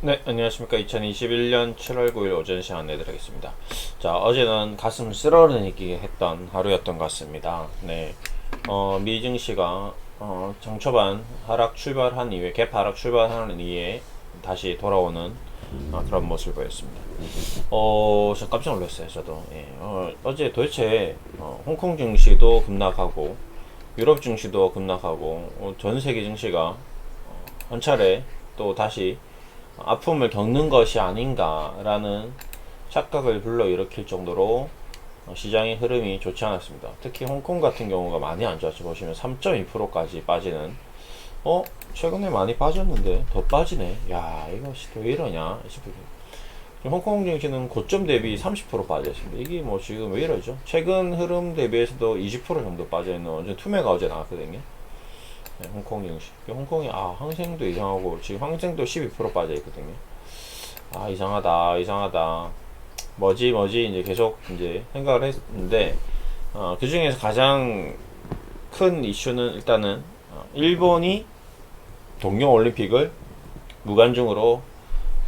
네, 안녕하십니까. 2021년 7월 9일 오전 시간 내드리겠습니다. 자, 어제는 가슴 쓰러르게 했던 하루였던 것 같습니다. 네, 어, 미 증시가 어, 장 초반 하락 출발한 이후에, 갭 하락 출발하는 이후에 다시 돌아오는 어, 그런 모습을 보였습니다. 어, 저 깜짝 놀랐어요, 저도. 예, 어, 어제 도대체 어, 홍콩 증시도 급락하고, 유럽 증시도 급락하고, 어, 전 세계 증시가 어, 한 차례 또 다시 아픔을 겪는 것이 아닌가라는 착각을 불러일으킬 정도로 어, 시장의 흐름이 좋지 않았습니다. 특히 홍콩 같은 경우가 많이 안 좋았죠. 보시면 3.2%까지 빠지는 어? 최근에 많이 빠졌는데 더 빠지네. 야또왜 이러냐. 지금 홍콩 증시는 고점 대비 30% 빠져 있습니다. 이게 뭐 지금 왜 이러죠? 최근 흐름 대비해서도 20% 정도 빠져 있는 완전 투매가 어제 나왔거든요. 네, 홍콩 증시. 홍콩이 아 항생도 이상하고 지금 항생도 12% 빠져 있거든요. 아 이상하다 이상하다. 뭐지 뭐지 이제 계속 이제 생각을 했는데 어, 그 중에서 가장 큰 이슈는 일단은 어, 일본이 동경 올림픽을 무관중으로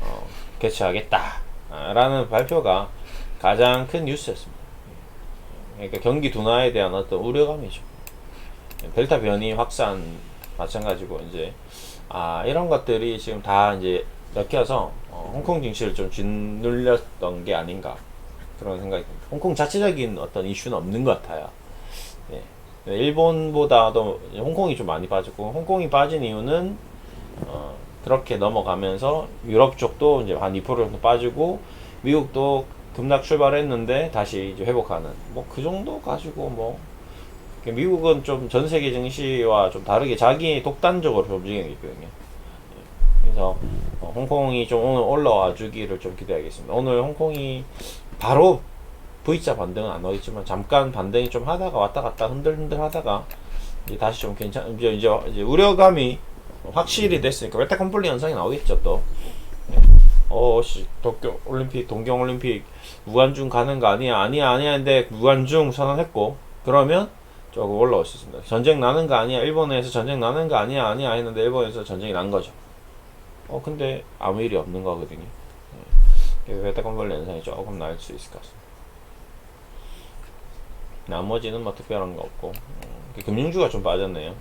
어, 개최하겠다라는 발표가 가장 큰 뉴스였습니다. 그러니까 경기 둔화에 대한 어떤 우려감이죠. 델타 변이 확산 마찬가지고 이제 아 이런 것들이 지금 다 이제 엮여서 어, 홍콩 증시를 좀 짓눌렸던 게 아닌가 그런 생각이 듭니다. 홍콩 자체적인 어떤 이슈는 없는 것 같아요. 네. 일본보다도 홍콩이 좀 많이 빠졌고 홍콩이 빠진 이유는 어, 그렇게 넘어가면서 유럽 쪽도 이제 한 2% 정도 빠지고 미국도 급락 출발했는데 다시 이제 회복하는 뭐 그 정도 가지고 뭐 미국은 좀 전 세계 증시와 좀 다르게 자기 독단적으로 움직이는 게 있거든요. 그래서 어, 홍콩이 좀 오늘 올라와 주기를 좀 기대하겠습니다. 오늘 홍콩이 바로 V자 반등은 안 나오겠지만 잠깐 반등이 좀 하다가 왔다 갔다 흔들흔들 하다가 이제 다시 좀 괜찮 이제 이제, 이제 우려감이 확실히 됐으니까 웨타 컴플리 현상이 나오겠죠 또. 어, 씨, 도쿄 올림픽, 동경 올림픽 무관중 가는 거 아니야, 아니야, 아니야, 근데 무관중 선언했고 그러면 조금 올라올 수 있습니다. 전쟁 나는 거 아니야, 일본에서 전쟁 나는 거 아니야, 아니야 했는데 일본에서 전쟁이 난 거죠. 어, 근데 아무 일이 없는 거거든요. 네. 웨타 컴플리 현상이 조금 날수 있을 것 같습니다. 나머지는 뭐 특별한 거 없고 음, 금융주가 좀 빠졌네요.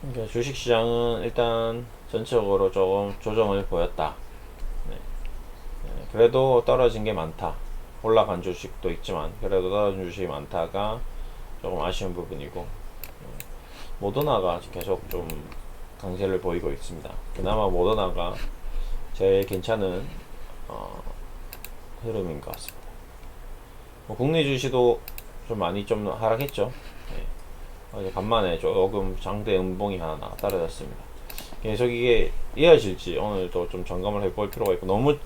그러니까 주식시장은 일단 전체적으로 조금 조정을 보였다. 네. 네. 그래도 떨어진 게 많다. 올라간 주식도 있지만 그래도 떨어진 주식이 많다가 조금 아쉬운 부분이고 네. 모더나가 계속 좀 강세를 보이고 있습니다. 그나마 모더나가 제일 괜찮은 어, 흐름인 것 같습니다. 뭐 국내 주식도 좀 많이 좀 하락했죠. 네. 어제 간만에 조금 장대 음봉이 하나 떨어졌습니다. 계속 이게 이어질지 오늘도 좀 점검을 해볼 필요가 있고 너무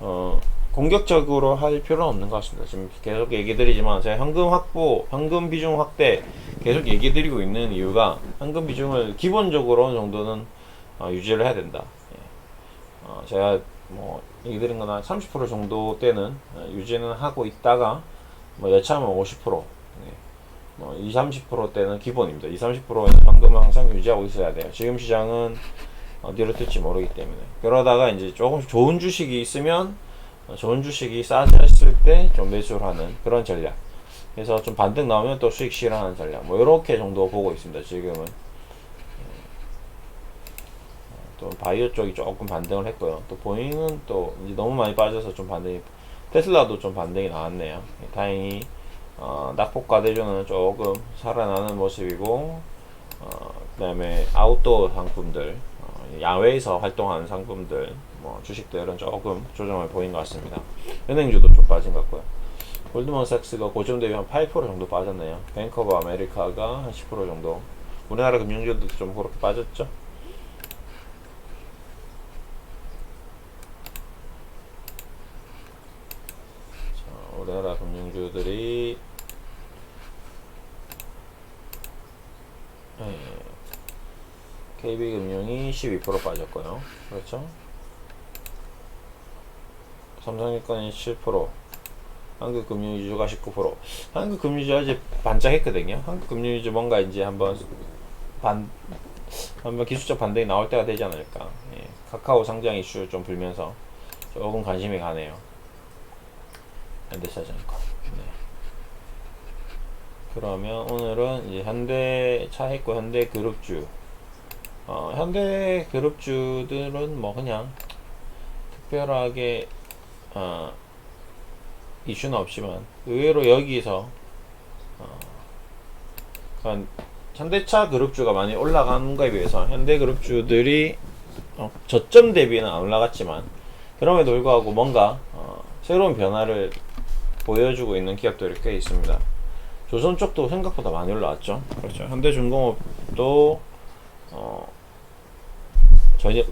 어, 공격적으로 할 필요는 없는 것 같습니다. 지금 계속 얘기 드리지만 제가 현금 확보, 현금 비중 확대 계속 얘기 드리고 있는 이유가 현금 비중을 기본적으로 어느 정도는 어, 유지를 해야 된다. 예. 어, 제가 뭐 얘기 드린 거나 30% 정도 때는 어, 유지는 하고 있다가 뭐 여차하면 50%, 예. 뭐 20, 30% 때는 기본입니다. 20, 30%는 현금을 항상 유지하고 있어야 돼요. 지금 시장은 어디로 튈지 모르기 때문에 그러다가 이제 조금 좋은 주식이 있으면 어, 좋은 주식이 싸졌을 때 좀 매수를 하는 그런 전략. 그래서 좀 반등 나오면 또 수익 실현하는 전략. 뭐 이렇게 정도 보고 있습니다. 지금은 또 바이오 쪽이 조금 반등을 했고요. 또 보잉은 또 이제 너무 많이 빠져서 좀 반등이 테슬라도 좀 반등이 나왔네요. 다행히 어, 낙폭과 대조는 조금 살아나는 모습이고 어, 그다음에 아웃도어 상품들 어, 야외에서 활동하는 상품들 뭐 주식들은 조금 조정을 보인 것 같습니다. 은행주도 좀 빠진 것 같고요. 골드만삭스가 고점 대비 한 8% 정도 빠졌네요. 뱅크 오브 아메리카가 한 10% 정도. 우리나라 금융주도 좀 그렇게 빠졌죠. 자, 우리나라 금융주들이 네. KB금융이 12% 빠졌고요. 그렇죠? 삼성일권이 7%, 한국금융위주가 19%. 한국금융위주 어제 반짝했거든요. 한국금융위주 뭔가 이제 한번 반 한번 기술적 반등이 나올 때가 되지 않을까. 예, 카카오 상장 이슈 좀 불면서 조금 관심이 가네요. 현대차증권. 네. 그러면 오늘은 이제 현대차 했고 현대그룹주. 어, 현대그룹주들은 뭐 그냥 특별하게 어, 이슈는 없지만 의외로 여기서 어, 한 현대차 그룹주가 많이 올라간 거에 비해서 현대 그룹주들이 어, 저점 대비는 안 올라갔지만 그럼에도 불구하고 뭔가 어, 새로운 변화를 보여주고 있는 기업들이 꽤 있습니다. 조선 쪽도 생각보다 많이 올라왔죠. 그렇죠. 현대중공업도 어, 전혀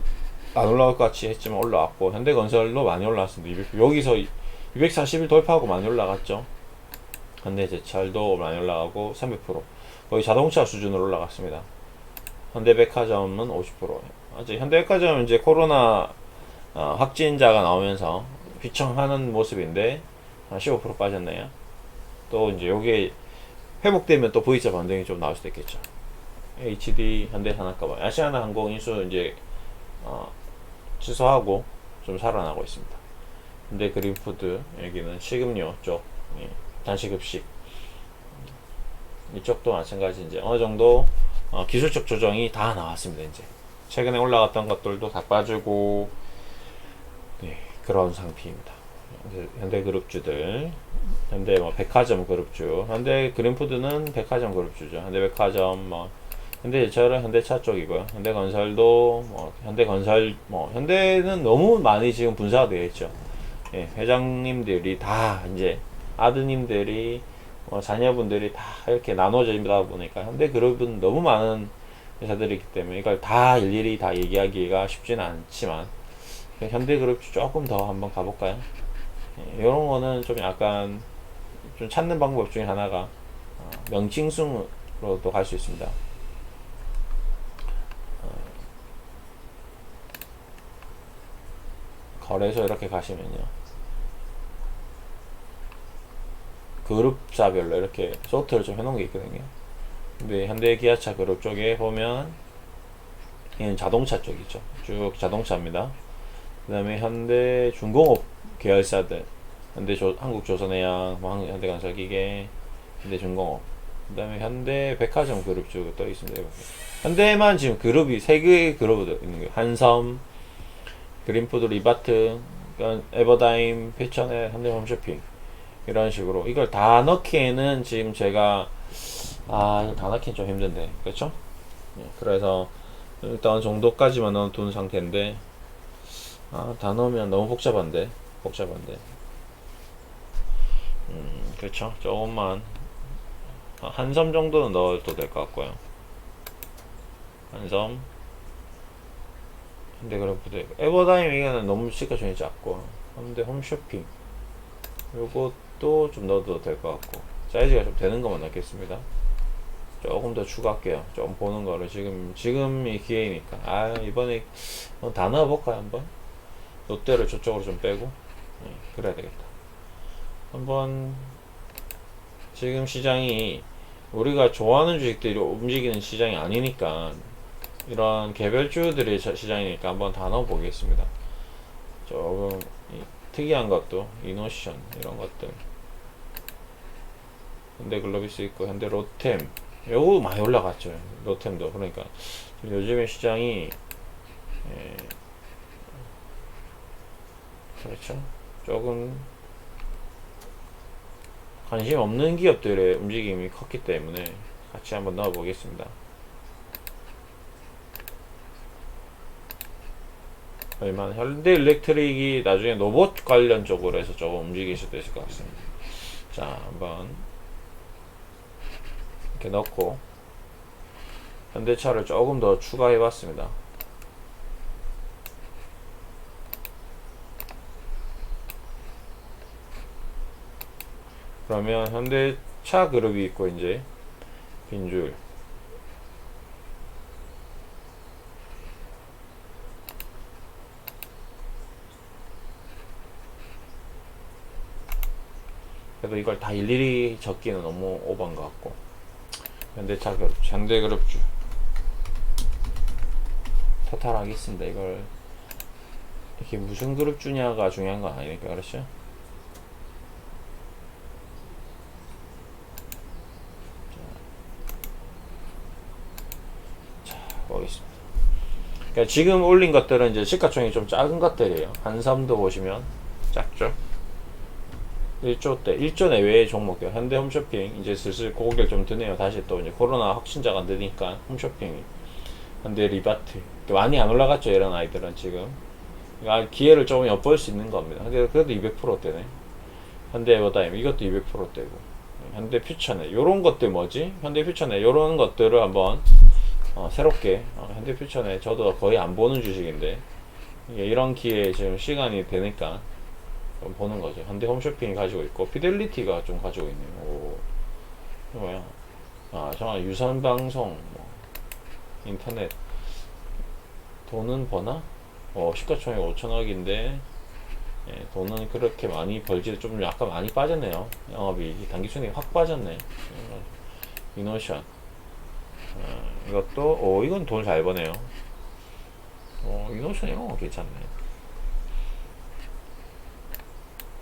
안 올라올 것 같이 했지만 올라왔고 현대건설도 많이 올라왔습니다. 200, 여기서 240일 돌파하고 많이 올라갔죠. 현대제철도 많이 올라가고 300% 거의 자동차 수준으로 올라갔습니다. 현대백화점은 50%. 아직 현대백화점은 이제 코로나 어, 확진자가 나오면서 휘청하는 모습인데 한 15% 빠졌네요. 또 이제 요게 회복되면 또 V자 반등이 좀 나올 수도 있겠죠. HD 현대 산업가방 아시아나 항공 인수 이제 어, 취소하고 좀 살아나고 있습니다. 근데 그린푸드 여기는 식음료 쪽 예, 단식급식 이쪽도 마찬가지 이제 어느 정도 어, 기술적 조정이 다 나왔습니다 이제 최근에 올라갔던 것들도 다 빠지고 네, 그런 상태입니다. 현대- 현대 그룹주들 현대 뭐 백화점 그룹주 현대 그린푸드는 백화점 그룹주죠. 현대백화점 뭐 현대제철은 현대차 쪽이고요. 현대건설도 뭐 현대건설 뭐 현대는 너무 많이 지금 분사가 되어 있죠. 예, 회장님들이 다 이제 아드님들이 뭐 자녀분들이 다 이렇게 나눠져다 보니까 현대 그룹은 너무 많은 회사들이 있기 때문에 이걸 다 일일이 다 얘기하기가 쉽지는 않지만 현대 그룹 조금 더 한번 가볼까요? 예, 이런 거는 좀 약간 좀 찾는 방법 중에 하나가 어, 명칭순으로도 갈 수 있습니다. 거래소 이렇게 가시면요. 그룹사별로 이렇게 소트를 좀 해놓은 게 있거든요. 근데 현대 기아차 그룹 쪽에 보면 얘는 자동차 쪽이죠. 쭉 자동차입니다. 그 다음에 현대 중공업 계열사들 현대 조, 한국조선해양, 뭐 한- 현대건설기계, 현대중공업 그 다음에 현대 백화점 그룹 쭉 떠 있습니다. 현대만 지금 그룹이 세 개의 그룹이 있는 거예요. 한섬, 그린푸드, 리바트, 그러니까 에버다임, 패천의 현대 홈쇼핑 이런 식으로. 이걸 다 넣기에는 지금 제가 아 이거 다 넣기는 좀 힘든데 그렇죠? 예, 그래서 일단 정도까지만 넣어둔 상태인데 아 다 넣으면 너무 복잡한데 복잡한데. 음 그렇죠? 조금만. 한섬 정도는 넣어도 될 것 같고요. 한섬 근데 에버다임 이거는 너무 시가총이 작고 근데 홈쇼핑 요것도 좀 넣어도 될 것 같고 사이즈가 좀 되는 것만 넣겠습니다. 조금 더 추가할게요. 좀 보는 거를 지금 지금이 기회니까. 아 이번에 다 넣어볼까요 한번? 롯데를 저쪽으로 좀 빼고? 예, 그래야 되겠다. 한번 지금 시장이 우리가 좋아하는 주식들이 움직이는 시장이 아니니까 이런 개별주들의 자- 시장이니까 한번 다 넣어보겠습니다. 조금 이 특이한 것도 이노션 이런 것들. 현대 글로비스 있고 현대 로템. 요거 많이 올라갔죠. 로템도. 그러니까 요즘에 시장이 예, 그렇죠? 조금 관심 없는 기업들의 움직임이 컸기 때문에 같이 한번 넣어 보겠습니다 얼마나 현대 일렉트릭이 나중에 로봇 관련 쪽으로 해서 조금 움직일 수도 있을 것 같습니다. 자 한번 이렇게 넣고 현대차를 조금 더 추가해 봤습니다. 그러면 현대차 그룹이 있고 이제 빈줄 그래도 이걸 다 일일이 적기는 너무 오버인 것 같고 현대차 그룹, 현대그룹주 토탈하겠습니다. 이걸 이게 무슨 그룹 주냐가 중요한 건 아니니까 그렇죠? 자, 보겠습니다. 그러니까 지금 올린 것들은 이제 시가총이 좀 작은 것들이에요. 한섬도 보시면. 1조 대 1조 내외의 종목이요. 현대 홈쇼핑 이제 슬슬 고개를 좀 드네요. 다시 또 이제 코로나 확진자가 느니까 홈쇼핑, 현대 리바트 많이 안 올라갔죠. 이런 아이들은 지금 아, 기회를 조금 엿볼 수 있는 겁니다. 근데 그래도 200%대네. 현대 에버다임 이것도 200%대고 현대 퓨처네. 요런 것들 뭐지? 현대 퓨처네. 요런 것들을 한번 어, 새롭게 어, 현대 퓨처네. 저도 거의 안 보는 주식인데 이런 기회에 지금 시간이 되니까 좀 보는 거죠. 현대 홈쇼핑이 가지고 있고 피델리티가 좀 가지고 있네요. 오, 뭐야? 아, 정말 유선 방송, 뭐, 인터넷 돈은 버나? 어, 시가총액 5천억인데 예, 돈은 그렇게 많이 벌지 좀 약간 많이 빠졌네요. 영업이익이 단기 순이익이 확 빠졌네. 어, 이노션 어, 이것도 오 이건 돈 잘 버네요. 어, 이노션 이거 괜찮네.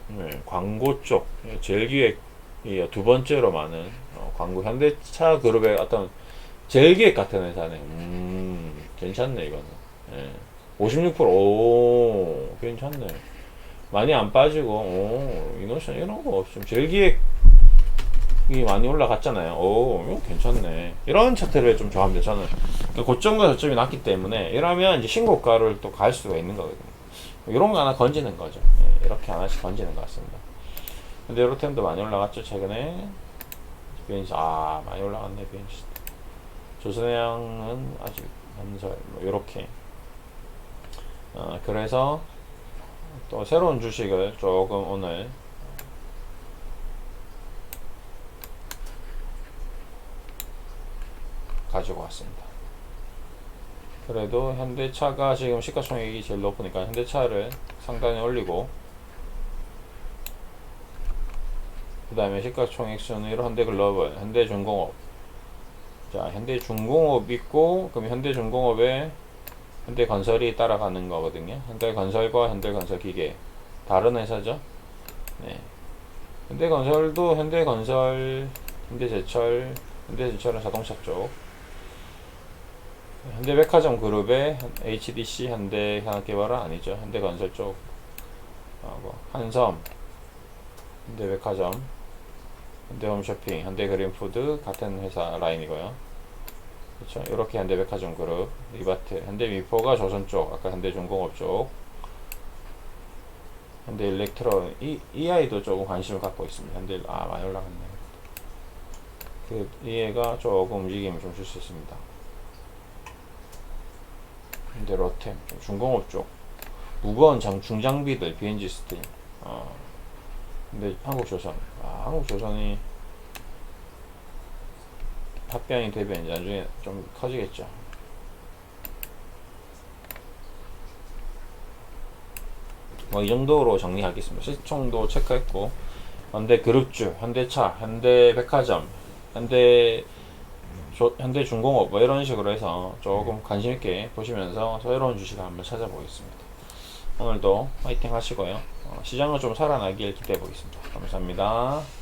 네, 광고 쪽 예, 제일 기획 이 두 번째로 많은 어, 광고 현대차 그룹의 어떤 제일 기획 같은 회사네. 음, 괜찮네 이거는. 예. 56% 오, 괜찮네. 많이 안 빠지고 오, 이노션 이런 거 없음. 제일 기획이 많이 올라갔잖아요. 오, 이거 괜찮네. 이런 차트를 좀 좋아합니다. 저는 그 고점과 저점이 낮기 때문에 이러면 이제 신고가를 또 갈 수가 있는 거거든요. 이런 거 하나 건지는 거죠. 예, 이렇게 하나씩 건지는 것 같습니다. 근데 로템도 많이 올라갔죠, 최근에. 비엔시, 아, 많이 올라갔네, 비엔시. 조선해양은 아직 한설, 뭐, 요렇게. 어, 그래서 또 새로운 주식을 조금 오늘 가지고 왔습니다. 그래도 현대차가 지금 시가총액이 제일 높으니까 현대차를 상단에 올리고 그 다음에 시가총액 순위로 현대글로벌, 현대중공업. 자 현대중공업 있고 그럼 현대중공업에 현대건설이 따라가는 거거든요. 현대건설과 현대건설기계. 다른 회사죠? 네. 현대건설도 현대건설, 현대제철 현대제철은 자동차 쪽 현대백화점 그룹의 HDC 현대 산업개발은 아니죠. 현대건설 쪽 하고 한섬 현대백화점 현대홈쇼핑 현대그린푸드 같은 회사 라인이고요. 그렇죠. 이렇게 현대백화점 그룹 리바트 현대미포가 조선 쪽 아까 현대중공업 쪽 현대일렉트론 이, 이 아이도 조금 관심을 갖고 있습니다. 현대 아 많이 올라갔네. 그 이해가 조금 움직임을 좀 줄 수 있습니다. 근데 러템 좀 중공업 쪽 무거운 장 중장비들 BNG 스팀 어 근데 한국조선 아 한국조선이 합병이 되면 이제 나중에 좀 커지겠죠. 뭐 이 정도로 정리하겠습니다. 시총도 체크했고 현대 그룹주 현대차 현대백화점 현대 조, 현대중공업 뭐 이런 식으로 해서 조금 관심 있게 보시면서 새로운 주식을 한번 찾아보겠습니다. 오늘도 화이팅 하시고요. 어, 시장은 좀 살아나길 기대해 보겠습니다. 감사합니다.